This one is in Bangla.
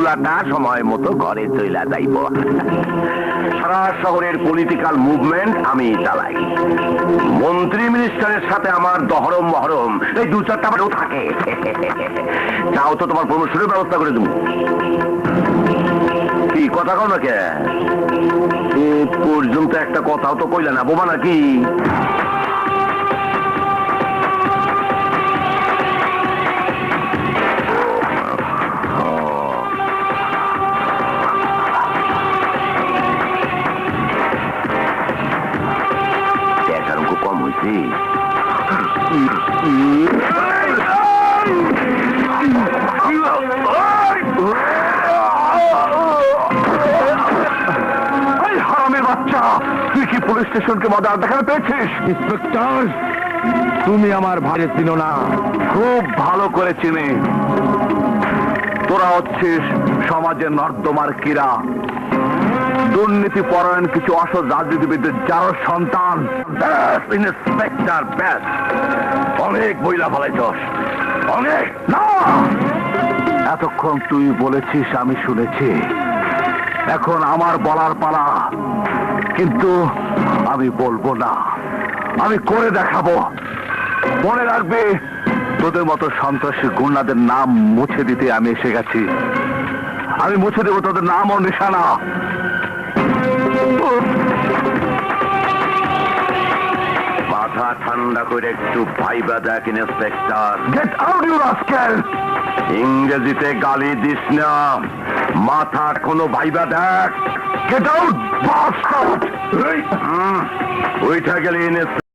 পুলাটা সময় মতো ঘরে চইলা যাইব। সারা শহরের পলিটিক্যাল মুভমেন্ট আমি চালাই। মন্ত্রী মিনিস্টারের সাথে আমার দহরম মহরম, এই দু চারটা বারও থাকে। তাও তো তোমার প্রমোশনের ব্যবস্থা করে দেবো। কি কথা কও না কে এ পর্যন্ত একটা কথাও তো কইলে না বোমা নাকি? এই হারামের বাচ্চা তুই কি পুলিশ স্টেশনকে মজা দেখাতে পেয়েছিস ইন্সপেক্টর তুমি আমার ভাইরে চিনো না। খুব ভালো করে চিনি। তোরা হচ্ছিস সমাজের নর্দমার কিরা দুর্নীতি, পরায়ণ কিছু অসৎ রাজনীতিবিদদের, যার সন্তান ইন্সপেক্টর ব্যাস। অনেক বইলা ফেলাইছস অনেক, না! এতক্ষণ তুই বলেছিস, আমি শুনেছি। এখন আমার বলার পালা। কিন্তু আমি বলব না। আমি করে দেখাবো। মনে রাখবে, তোদের মতো সন্ত্রাসী গুন্ডাদের নাম মুছে দিতে আমি এসে গেছি। আমি মুছে দেবো তোদের নাম ও নিশানা। মাথা ঠান্ডা করে একটু ভাইবা দেখ inspector. Get out you rascal ইংরেজিতে গালি দিস না। মাথার কোনো ভাইবা দেখ। গেট আউট বাস্টার্ড ওইটা গেলি ইন্সপেক্টর।